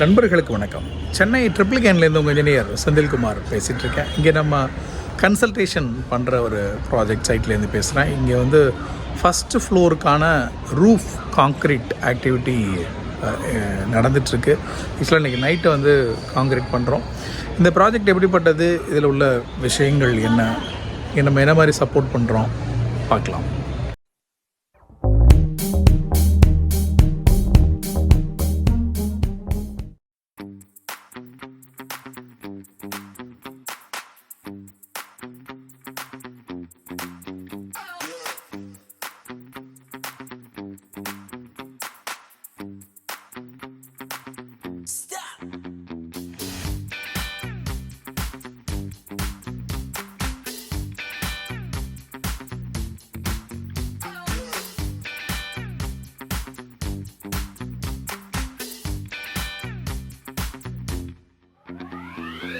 நண்பர்களுக்கு வணக்கம். சென்னை ட்ரிபிள் கேன்லேருந்து உங்கள் இன்ஜினியர் செந்தில்குமார் பேசிகிட்டு இருக்கேன் இங்கே நம்ம கன்சல்டேஷன் பண்ணுற ஒரு ப்ராஜெக்ட் சைட்லேருந்து பேசுகிறேன் இங்கே வந்து ஃபஸ்ட்டு ஃப்ளோருக்கான ரூஃப் காங்க்ரீட் ஆக்டிவிட்டி நடந்துகிட்ருக்கு ஆக்சுவலாக இன்றைக்கி நைட்டை வந்து காங்க்ரீட் பண்ணுறோம் இந்த ப்ராஜெக்ட் எப்படிப்பட்டது? இதில் உள்ள விஷயங்கள் என்ன? நம்ம என்ன மாதிரி சப்போர்ட் பண்ணுறோம் பார்க்கலாம்.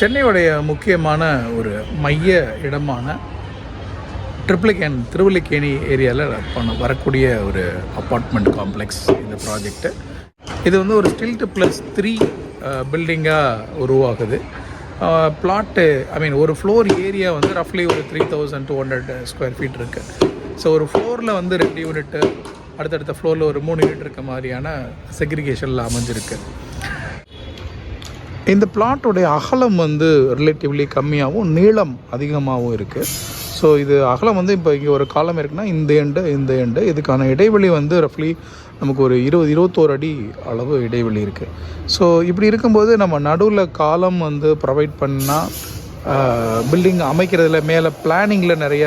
சென்னையுடைய முக்கியமான ஒரு மைய இடமான ட்ரிப்ளிகேன் திருவல்லிக்கேணி ஏரியாவில் பண்ண வரக்கூடிய ஒரு அப்பார்ட்மெண்ட் காம்ப்ளெக்ஸ் இந்த ப்ராஜெக்ட்டு இது வந்து ஒரு ஸ்டில்ட் ப்ளஸ் த்ரீ பில்டிங்காக உருவாகுது. பிளாட்டு ஐ மீன் ஒரு ஃப்ளோர் ஏரியா வந்து ரஃப்லி ஒரு three thousand two hundred square feet இருக்குது ஸோ ஒரு ஃப்ளோரில் வந்து ரெண்டு யூனிட்டு அடுத்தடுத்த ஃப்ளோரில் ஒரு மூணு யூனிட் இருக்க மாதிரியான செக்ரிகேஷனில் அமைஞ்சிருக்கு. இந்த பிளாட்டோடைய அகலம் வந்து ரிலேட்டிவ்லி கம்மியாகவும் நீளம் அதிகமாகவும் இருக்குது ஸோ இது அகலம் வந்து இப்போ இங்கே ஒரு காலம் இருக்குன்னா இந்த எண்டு இந்த எண்டு இதுக்கான இடைவெளி வந்து ரஃப்லி நமக்கு ஒரு இருபது இருபத்தோரு அடி அளவு இடைவெளி இருக்குது ஸோ இப்படி இருக்கும்போது நம்ம நடுவில் காலம் வந்து ப்ரொவைட் பண்ணால் பில்டிங் அமைக்கிறதுல மேலே பிளானிங்கில் நிறைய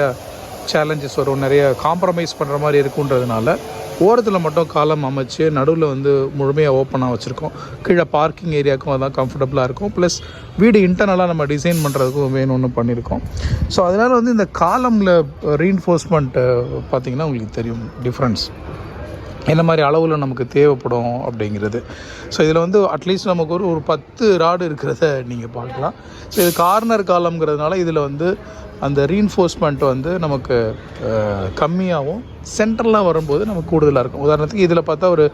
சேலஞ்சஸ் வரும் நிறைய காம்ப்ரமைஸ் பண்ணுற மாதிரி இருக்குன்றதுனால ஓரத்தில் மட்டும் காலம் அமைச்சு நடுவில் வந்து முழுமையாக ஓப்பனாக வச்சுருக்கோம். கீழே பார்க்கிங் ஏரியாவுக்கும் அதான் கம்ஃபர்டபுளாக இருக்கும். ப்ளஸ் வீடு இன்டர்னலாக நம்ம டிசைன் பண்ணுறதுக்கும் வேணும்னு பண்ணியிருக்கோம் ஸோ அதனால் வந்து இந்த காலமில் ரீஎன்ஃபோர்ஸ்மெண்ட்டு பார்த்திங்கன்னா உங்களுக்கு தெரியும் டிஃப்ரென்ஸ் என்ன மாதிரி அளவில் நமக்கு தேவைப்படும் அப்படிங்கிறது. ஸோ இதில் வந்து அட்லீஸ்ட் நமக்கு ஒரு ஒரு பத்து ராடு இருக்கிறத நீங்கள் பார்க்கலாம். ஸோ இது கார்னர் காலம்ங்கிறதுனால இதில் வந்து அந்த ரீஎன்ஃபோர்ஸ்மெண்ட் வந்து நமக்கு கம்மியாகவும் சென்டர்லாம் வரும்போது நமக்கு கூடுதலாக இருக்கும். உதாரணத்துக்கு இதில் பார்த்தா ஒரு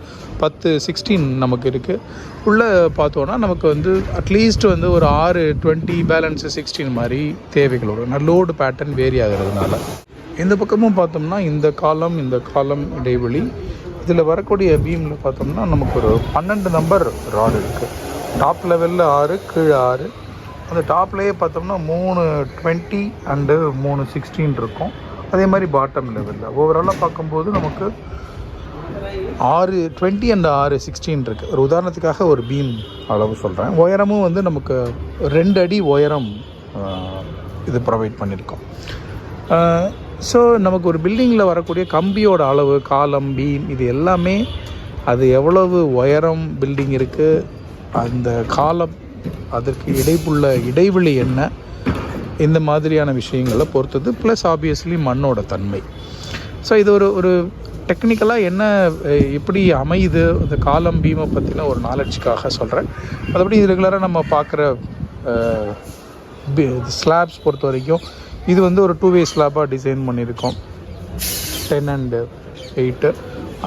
பத்து சிக்ஸ்டீன் நமக்கு இருக்குது உள்ளே பார்த்தோன்னா நமக்கு வந்து அட்லீஸ்ட் வந்து ஒரு ஆறு டுவெண்ட்டி பேலன்ஸு சிக்ஸ்டீன் மாதிரி தேவைகள் வரும். லோடு பேட்டர்ன் வேரி ஆகிறதுனால. இந்த பக்கமும் பார்த்தோம்னா இந்த காலம் இந்த காலம் இடைவெளி இதில் வரக்கூடிய பீமில் பார்த்தோம்னா நமக்கு ஒரு பன்னெண்டு நம்பர் ராடு இருக்குது டாப் லெவலில் ஆறு கீழே ஆறு. அந்த டாப்லேயே பார்த்தோம்னா மூணு டுவெண்ட்டி அண்டு மூணு சிக்ஸ்டீன் இருக்கும். அதே மாதிரி பாட்டம் லெவலில் ஓவராலாக பார்க்கும்போது நமக்கு ஆறு டுவெண்ட்டி அண்ட் ஆறு சிக்ஸ்டீன் இருக்குது ஒரு உதாரணத்துக்காக ஒரு பீம் அளவு சொல்கிறேன் உயரமும் வந்து நமக்கு ரெண்டு அடி உயரம் இது ப்ரொவைட் பண்ணியிருக்கோம் ஸோ நமக்கு ஒரு பில்டிங்கில் வரக்கூடிய கம்பியோட அளவு காலம் பீம் இது எல்லாமே அது எவ்வளவு உயரம் பில்டிங் இருக்குது அந்த காலம் அதற்கு இடைப்புள்ள இடைவெளி என்ன இந்த மாதிரியான விஷயங்களை பொறுத்தது ப்ளஸ் ஆப்வியஸ்லி மண்ணோட தன்மை. ஸோ இது ஒரு ஒரு டெக்னிக்கலாக என்ன எப்படி அமையுது இந்த காலம் பீமை பற்றின ஒரு நாலெட்ஜுக்காக சொல்கிறேன் மற்றபடி ரெகுலராக நம்ம பார்க்குற ஸ்லாப்ஸ் பொறுத்த வரைக்கும் இது வந்து ஒரு டூ வே ஸ்லாப்பாக டிசைன் பண்ணியிருக்கோம். டென் அண்டு எயிட்டு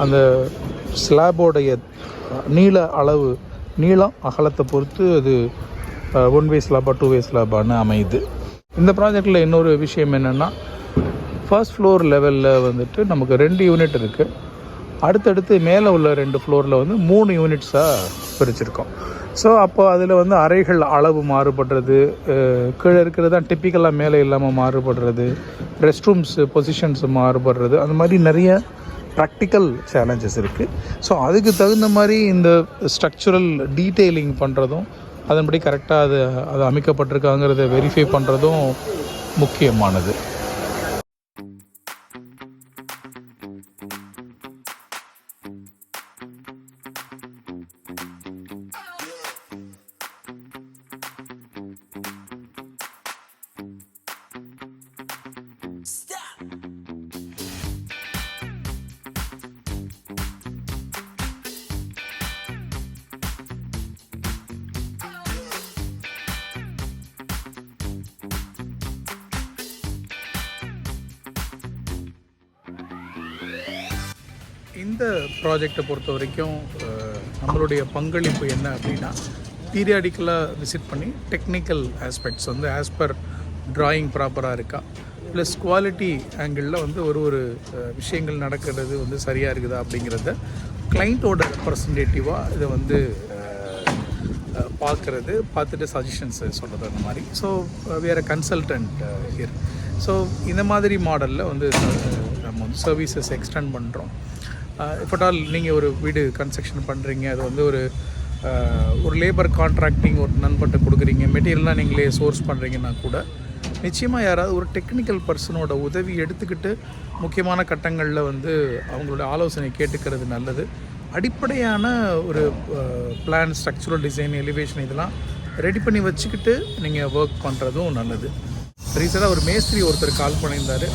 அந்த ஸ்லாபோடைய நீள அளவு நீளம் அகலத்தை பொறுத்து அது ஒன் வே ஸ்லாப்பாக டூ வே ஸ்லாபான்னு அமையுது. இந்த ப்ராஜெக்டில் இன்னொரு விஷயம் என்னென்னா ஃபர்ஸ்ட் ஃப்ளோர் லெவலில் வந்துட்டு நமக்கு ரெண்டு யூனிட் இருக்குது அடுத்தடுத்து மேலே உள்ள ரெண்டு ஃப்ளோரில் வந்து மூணு யூனிட்ஸாக பிரிச்சிருக்கோம். ஸோ அப்போ அதில் வந்து அறைகள் அளவு மாறுபடுறது கீழே இருக்கிறது தான் டிப்பிக்கலாக மேலே இல்லாமல் மாறுபடுறது ரெஸ்ட் ரூம்ஸ் பொசிஷன்ஸ் மாறுபடுறது அந்த மாதிரி நிறைய ப்ராக்டிக்கல் சேலஞ்சஸ் இருக்குது ஸோ அதுக்கு தகுந்த மாதிரி இந்த ஸ்ட்ரக்சுரல் டீட்டெயிலிங் பண்ணுறதும் அதன்படி கரெக்டாக அது அது அமைக்கப்பட்டிருக்காங்கிறத வெரிஃபை பண்ணுறதும் முக்கியமானது. இந்த ப்ராஜெக்டை பொறுத்த வரைக்கும் நம்மளுடைய பங்களிப்பு என்ன அப்படின்னா பீரியாடிக்கலாக விசிட் பண்ணி டெக்னிக்கல் ஆஸ்பெக்ட்ஸ் வந்து ஆஸ் பர் ட்ராயிங் ப்ராப்பராக இருக்கா. ப்ளஸ் குவாலிட்டி ஆங்கிளில் வந்து ஒரு ஒரு விஷயங்கள் நடக்கிறது வந்து சரியாக இருக்குதா அப்படிங்கிறத கிளைண்ட்டோட ரெப்ரசன்டேட்டிவாக இதை வந்து பார்க்குறது பார்த்துட்டு சஜஷன்ஸ் சொல்கிறது அந்த மாதிரி. ஸோ வேறு கன்சல்டன்ட் ஹியர் ஸோ இந்த மாதிரி மாடலில் வந்து நம்ம வந்து சர்வீசஸ் எக்ஸ்டெண்ட் பண்ணுறோம் இஃபட் நீங்கள் ஒரு வீடு கன்ஸ்ட்ரக்ஷன் பண்ணுறீங்க அது வந்து ஒரு ஒரு லேபர் கான்ட்ராக்டிங் ஒரு நண்பர்கிட்ட கொடுக்குறீங்க மெட்டீரியல்லாம் நீங்களே சோர்ஸ் பண்ணுறீங்கன்னா கூட நிச்சயமாக யாராவது ஒரு டெக்னிக்கல் பர்சனோட உதவி எடுத்துக்கிட்டு முக்கியமான கட்டங்களில் வந்து அவங்களோட ஆலோசனை கேட்டுக்கிறது நல்லது. அடிப்படையான ஒரு பிளான் ஸ்ட்ரக்சரல் டிசைன் எலிவேஷன் இதெல்லாம் ரெடி பண்ணி வச்சுக்கிட்டு நீங்கள் ஒர்க் பண்ணுறதும் நல்லது. ரீசெண்டாக ஒரு மேஸ்திரி ஒருத்தர் கால் பண்ணியிருந்தார்.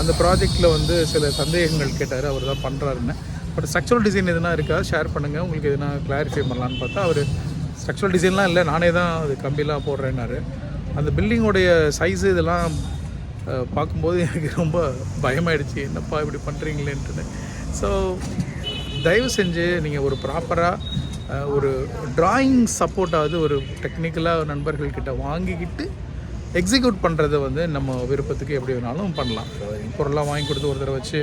அந்த ப்ராஜெக்டில் வந்து சில சந்தேகங்கள் கேட்டார். அவர் தான் பண்ணுறாருன்னு பட் ஸ்ட்ரக்சரல் டிசைன் எதுனா இருக்கா? ஷேர் பண்ணுங்கள் உங்களுக்கு எதுனா கிளாரிஃபை பண்ணலான்னு பார்த்தா அவர் ஸ்ட்ரக்சரல் டிசைன்லாம் இல்லை. நானே தான் அது கம்பிலாம் போடுறேன்னாரு. அந்த பில்டிங்கோடைய சைஸு இதெல்லாம் பார்க்கும்போது எனக்கு ரொம்ப பயமாயிடுச்சு. என்னப்பா இப்படி பண்ணுறீங்களேன்ட்டுன்னு ஸோ தயவு செஞ்சு நீங்கள் ஒரு ப்ராப்பராக ஒரு ட்ராயிங் சப்போர்ட்டாவது ஒரு டெக்னிக்கலாக நண்பர்கள்கிட்ட வாங்கிக்கிட்டு எக்ஸிக்யூட் பண்ணுறத வந்து நம்ம விருப்பத்துக்கு எப்படி வேணாலும் பண்ணலாம். பொருளாக வாங்கி கொடுத்து ஒருத்தரை வச்சு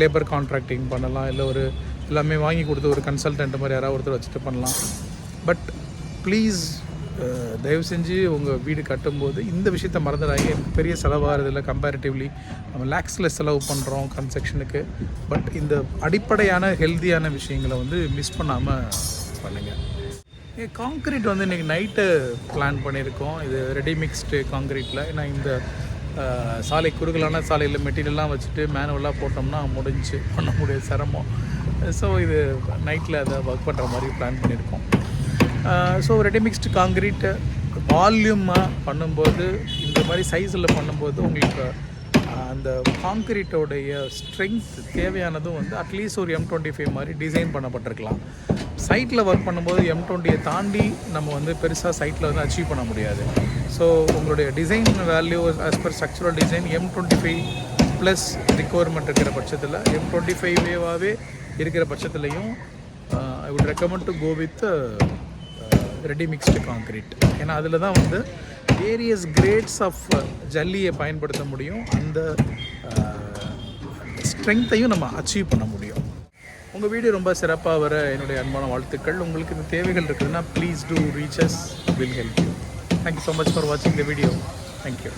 லேபர் கான்ட்ராக்டிங் பண்ணலாம். இல்லை ஒரு எல்லாமே வாங்கி கொடுத்து ஒரு கன்சல்டன்ட் மாதிரி யாராவது ஒருத்தர் வச்சுட்டு பண்ணலாம். பட் ப்ளீஸ் தயவு செஞ்சு உங்கள் வீடு கட்டும்போது இந்த விஷயத்த மறந்துடாங்க எனக்கு பெரிய செலவாகிறதில்ல கம்பேரிட்டிவ்லி நம்ம லேக்ஸில் செலவு பண்ணுறோம் கன்ஸ்ட்ரக்ஷனுக்கு பட் இந்த அடிப்படையான ஹெல்த்தியான விஷயங்களை வந்து மிஸ் பண்ணாமல் பண்ணுங்கள் காங்க்ரீட் வந்து இன்றைக்கி நைட்டு பிளான் பண்ணியிருக்கோம். இது ரெடி மிக்ஸ்டு காங்க்ரீட்டில் ஏன்னா இந்த சாலை குறுகலான சாலையில் மெட்டீரியல்லாம் வச்சுட்டு மேனுவலாக போட்டோம்னா முடிஞ்சு பண்ண முடிய சிரமம். ஸோ இது நைட்டில் அதை ஒர்க் பண்ணுற மாதிரி பிளான் பண்ணியிருக்கோம். ஸோ ரெடி மிக்ஸ்டு காங்க்ரீட்டு வால்யூமாக பண்ணும்போது இந்த மாதிரி சைஸில் பண்ணும்போது உங்களுக்கு அந்த காங்கிரீட்டோடைய ஸ்ட்ரென்த் தேவையானதும் வந்து அட்லீஸ்ட் ஒரு எம் டுவெண்ட்டி ஃபைவ் மாதிரி டிசைன் பண்ணப்பட்டிருக்கலாம். சைட்டில் ஒர்க் பண்ணும்போது எம் டுவெண்ட்டியை தாண்டி நம்ம வந்து பெருசாக சைட்டில் வந்து அச்சீவ் பண்ண முடியாது. ஸோ உங்களுடைய design value as per structural design M twenty five plus requirement இருக்கிற பட்சத்தில் எம் டுவெண்ட்டி ஃபைவேவாகவே இருக்கிற பட்சத்துலையும் I would recommend to go with ready mixed concrete ஏன்னா அதில் தான் வந்து வேரியஸ் கிரேட்ஸ் ஆஃப் ஜல்லியை பயன்படுத்த முடியும். அந்த ஸ்ட்ரென்த்தையும் நம்ம அச்சீவ் பண்ண முடியும். உங்கள் வீடியோ ரொம்ப சிறப்பாக வர என்னுடைய அன்பான வாழ்த்துக்கள். உங்களுக்கு இந்த தேவைகள் இருக்குதுன்னா please do reach us will help you thank you so much for வாட்சிங் த வீடியோ தேங்க்யூ